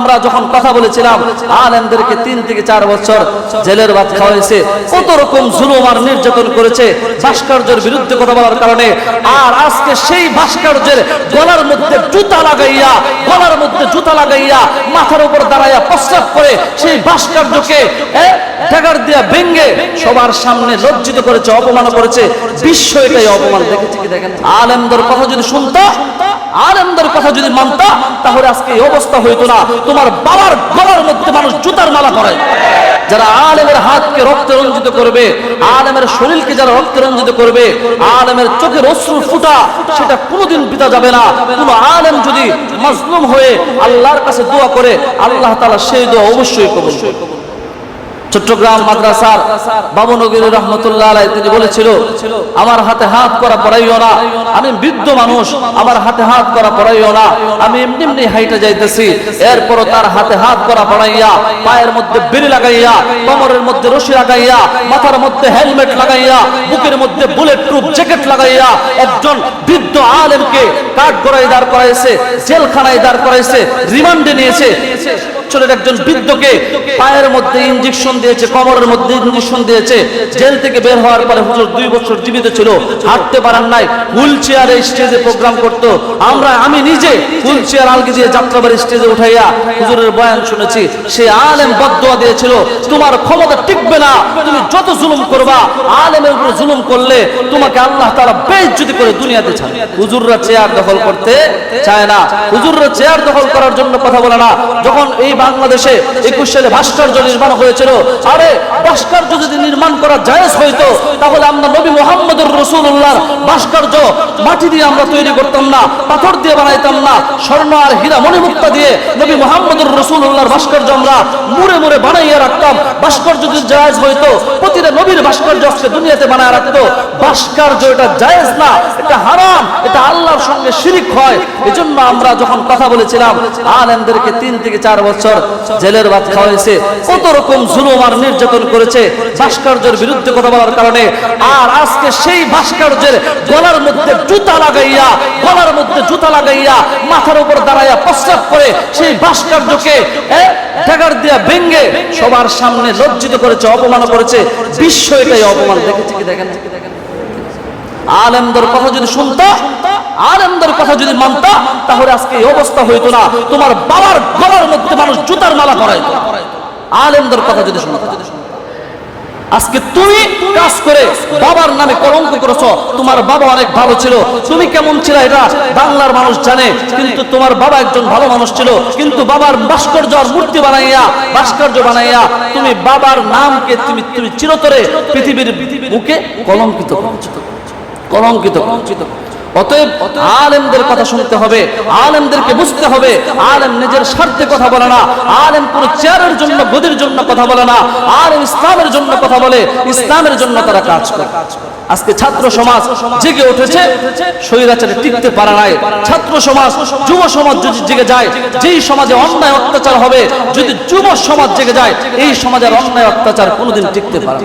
আমরা যখন কথা বলেছিলাম, আলেমদেরকে তিন থেকে চার বছর জেলের ভাত খাওয়াইছে, কত রকম জুলুম আর নির্যাতন করেছে ভাস্কর্যের বিরুদ্ধে কথা বলার কারণে। আর আজকে সেই ভাস্কর্যের গলার মধ্যে জুতা লাগাইয়া, গলার মধ্যে জুতা লাগাইয়া, মাথার উপর দাঁড়াইয়া প্রস্রাব করে সেই ভাস্কর্যকে ঠেকার দিয়া ভেঙ্গে সবার সামনে লজ্জিত করেছে, অপমান করেছে। বিশ্ব এটাই অপমান দেখেছে কি দেখেন। আলেমদের কথা যদি শুনতো আলেমদের কথা যদি মানতা, তাহলে আজকে এই অবস্থা হইতো না। তোমার বাবার গলার মধ্যে মানুষ জুতার মালা করে যারা আলেমের হাতকে রক্তে রঞ্জিত করবে, আলেমের শরীরকে যারা রক্তে রঞ্জিত করবে, আলেমের চোখের অশ্রু ফুটা, সেটা কোনোদিন বিতা যাবে না। কোনো আলেম যদি মাজলুম হয়ে আল্লাহর কাছে দোয়া করে, আল্লাহ তাআলা সেই দোয়া অবশ্যই কবুল করবে। চট্টগ্রাম মাদ্রাসার বাবনগরী রহমতুল্লাহ আলাই তিনি বলেছিল, আমার হাতে হাত করা পড়াইও না, আমি বৃদ্ধ মানুষ, আমার হাতে হাত করা পড়াইও না, আমি এমনি এমনি হাইটে যাইতেছি, এরপরও তার হাতে হাত করা পড়াইয়া, পায়ের মধ্যে বেরি লাগাইয়া, কোমরের মধ্যে রশি লাগাইয়া, মাথার মধ্যে হেলমেট লাগাইয়া, বুকের মধ্যে বুলেট প্রুফ জ্যাকেট লাগাইয়া, একজন বৃদ্ধ আলেমকে কাঠ গড়াই দাঁড় করাইছে, জেলখানায় দাঁড় করাইছে, রিমান্ডে নিয়েছে। বছরের একজন বৃদ্ধকে পায়ের মধ্যে ইঞ্জেকশন দিয়েছে কোমরের মধ্যে ইঞ্জেকশন দিয়েছে। জেল থেকে বের হওয়ার পরে হুজুর দুই বছর জীবিত ছিল হাঁটতে পারেন নাই হুইল চেয়ারে স্টেজে প্রোগ্রাম করত। আমরা আমি নিজে হুইল চেয়ার আলগি দিয়ে যাত্রাবাড়ি স্টেজে উঠাইয়া হুজুরের বয়ান শুনেছি। সে আলেম বদুয়া দিয়েছিল। তোমার ক্ষমতা টিকবে না। তুমি যত জুলুম করবা আলেমের উপরে জুলুম করলে তোমাকে আল্লাহ তারা বেজ্জতি করে দুনিয়াতে ছাড়ে। হুজুররা চেয়ার দখল করতে চায় না। হুজুররা চেয়ার দখল করার জন্য কথা বলে না। যখন এই বাংলাদেশে একুশ সালে ভাস্কর্য নির্মাণ হয়েছিল। আরে, ভাস্কর্য যদি নির্মাণ করা জায়েজ হইতো, তাহলে আমরা নবী মোহাম্মদুর রসুল্লাহর ভাস্কর্য মাটি দিয়ে আমরা তৈরি করতাম না, পাথর দিয়ে বানাইতাম না, স্বর্ণ আর হীরা মণিমুক্তা দিয়ে নবী মোহাম্মদুর রসুল্লাহর ভাস্কর্য আমরা মুড়ে মুড়ে বানাইয়া রাখতাম। ভাস্কর্য যদি জায়েজ হইতো, প্রতিটা নবীর ভাস্কর্য আজকে দুনিয়াতে বানায় রাখতো। ভাস্কর্য এটা জায়েজ না, এটা হারাম, এটা আল্লাহর সঙ্গে শিরিক হয়। এজন্য আমরা যখন কথা বলেছিলাম, আলেমদেরকে তিন থেকে চার বছর জেলের ভাত খাওয়াইছে। কত রকম জুলুম আর নির্যাতন করেছে ভাস্কর্যের বিরুদ্ধে কথা বলার কারণে। আর আজকে সেই ভাস্কর্যের গলার মধ্যে জুতা লাগাইয়া, গলার মধ্যে জুতা লাগাইয়া, মাথার উপর দাঁড়াইয়া প্রস্রাব করে সেই ভাস্কর্যকে ঠেকার দিয়া ভেঙ্গে সবার সামনে লজ্জিত করেছে, অপমান করেছে। বিশ্ব এটাই অপমান, দেখেছে কি, দেখেন। আলেমদের কথা যদি শুনতো, আলেমদের কথা যদি মানতা, তাহলে আজকে এই অবস্থা হইতো না। তোমার বাবার গলার মধ্যে মানুষ জুতার মালা করাইতো আলেমদের কথা যদি শুনতা। আজকে তুমি কাজ করে বাবার নামে কলঙ্ক করেছ, তোমার বাবা অনেক ভালো ছিল। তুমি কেমন ছিল এটা বাংলার মানুষ জানে, কিন্তু তোমার বাবা একজন ভালো মানুষ ছিল। কিন্তু বাবার ভাস্কর্য মূর্তি বানাইয়া, ভাস্কর্য বানাইয়া তুমি বাবার নামকে তুমি তুমি চিরতরে পৃথিবীর বুকে কলঙ্কিত কলঙ্কিত কলঙ্কিত কলঙ্কিত অতএব আলেমদের কথা শুনতে হবে আলেমদেরকে বুঝতে হবে আলেম নিজের স্বার্থে কথা বলে না। আলেম কোন চেয়ারের জন্য গদির জন্য কথা বলে না। আলেম ইসলামের জন্য কথা বলে। ইসলামের জন্য তারা কাজ করে। আজকে ছাত্র সমাজ জেগে উঠেছে স্বৈরাচারে টিকতে পারে নাই। ছাত্র সমাজ যুব সমাজ যদি জেগে যায় যেই সমাজে অন্যায় অত্যাচার হবে যদি যুব সমাজ জেগে যায় এই সমাজের অন্যায় অত্যাচার কোনোদিন টিকতে পারে।